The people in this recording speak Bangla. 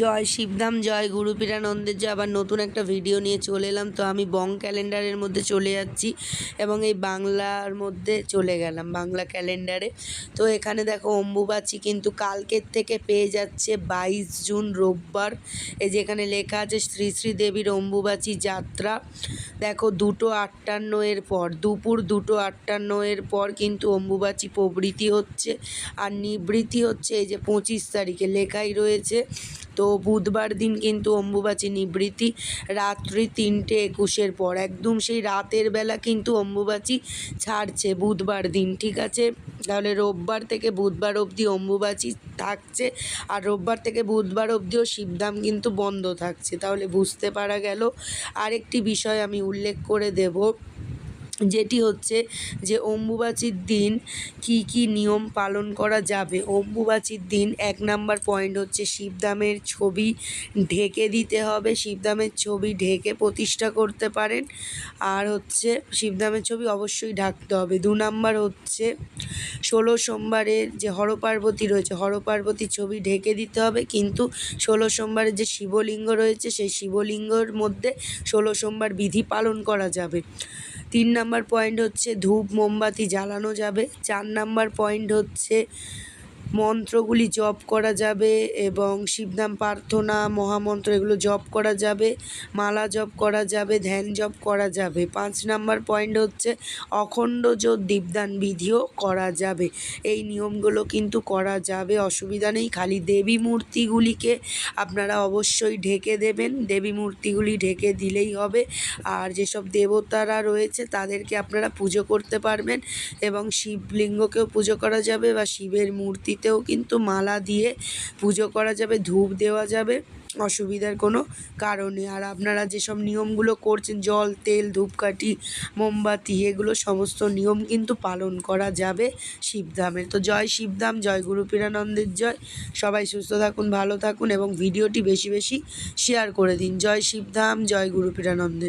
জয় শিবধাম, জয় গুরু পীরানন্দের যে আবার নতুন একটা ভিডিও নিয়ে চলে এলাম। তো আমি বং ক্যালেন্ডারের মধ্যে চলে যাচ্ছি এবং এই বাংলার মধ্যে চলে গেলাম, বাংলা ক্যালেন্ডারে। তো এখানে দেখো অম্বুবাচী কিন্তু কালকের থেকে পেয়ে যাচ্ছে বাইশ জুন রোববার। এই যে এখানে লেখা আছে, শ্রী শ্রী দেবীর অম্বুবাচী যাত্রা। দেখো দুটো আটান্ন এর পর, দুপুর দুটো আটান্ন এর পর কিন্তু অম্বুবাচী প্রভৃতি হচ্ছে। আর নিবৃত্তি হচ্ছে এই যে পঁচিশ তারিখে লেখাই রয়েছে। তো বুধবার দিন কিন্তু অম্বুবাচী নিবৃত্তি, রাত্রি তিনটে একুশের পর। একদম সেই রাতের বেলা কিন্তু অম্বুবাচী ছাড়ছে বুধবার দিন, ঠিক আছে? তাহলে রোববার থেকে বুধবার অবধি অম্বুবাচী থাকছে আর রোববার থেকে বুধবার অবধিও শিবধাম কিন্তু বন্ধ থাকছে। তাহলে বুঝতে পারা গেল। আরেকটি বিষয় আমি উল্লেখ করে দেব। যেটি হচ্ছে যে অম্বুবাচীর দিন কি কি নিয়ম পালন করা যাবে। অম্বুবাচীর দিন এক নাম্বার পয়েন্ট হচ্ছে শিবদামের ছবি ঢেকে দিতে হবে। শিবদামের ছবি ঢেকে প্রতিষ্ঠা করতে পারেন। আর হচ্ছে শিবদামের ছবি অবশ্যই ঢাকতে হবে। দু নাম্বার হচ্ছে ষোলো সোমবারের যে হরপার্বতী রয়েছে, হরপার্বতীর ছবি ঢেকে দিতে হবে। কিন্তু ষোলো সোমবারের যে শিবলিঙ্গ রয়েছে, সেই শিবলিঙ্গর মধ্যে ষোলো সোমবার বিধি পালন করা যাবে। তিন নাম্বার পয়েন্ট হচ্ছে ধূপ মোমবাতি জ্বালানো যাবে। চার নাম্বার পয়েন্ট হচ্ছে মন্ত্রগুলি জপ করা যাবে এবং শিবনাম প্রার্থনা, মহামন্ত্র এগুলো জপ করা যাবে, মালা জপ করা যাবে, ধ্যান জপ করা যাবে। পাঁচ নাম্বার পয়েন্ট হচ্ছে অখণ্ড জোর দীপদান বিধিও করা যাবে। এই নিয়মগুলো কিন্তু করা যাবে, অসুবিধা নেই। খালি দেবী মূর্তিগুলিকে আপনারা অবশ্যই ঢেকে দেবেন। দেবী মূর্তিগুলি ঢেকে দিলেই হবে। আর যেসব দেবতারা রয়েছে তাদেরকে আপনারা পুজো করতে পারবেন এবং শিবলিঙ্গকেও পুজো করা যাবে বা শিবের মূর্তিতেও কিন্তু মালা দিয়ে পুজো করা যাবে, ধূপ দেওয়া যাবে, অসুবিধার কোনো কারণে আর আপনারা যেসব নিয়মগুলো করছেন, জল, তেল, ধূপকাঠি, মোমবাতি, এগুলো সমস্ত নিয়ম কিন্তু পালন করা যাবে শিবধামের তো জয় শিবধাম জয় গুরু পীরানন্দের জয়। সবাই সুস্থ থাকুন, ভালো থাকুন এবং ভিডিওটি বেশি বেশি শেয়ার করে দিন। জয় শিবধাম জয় গুরু পীরানন্দের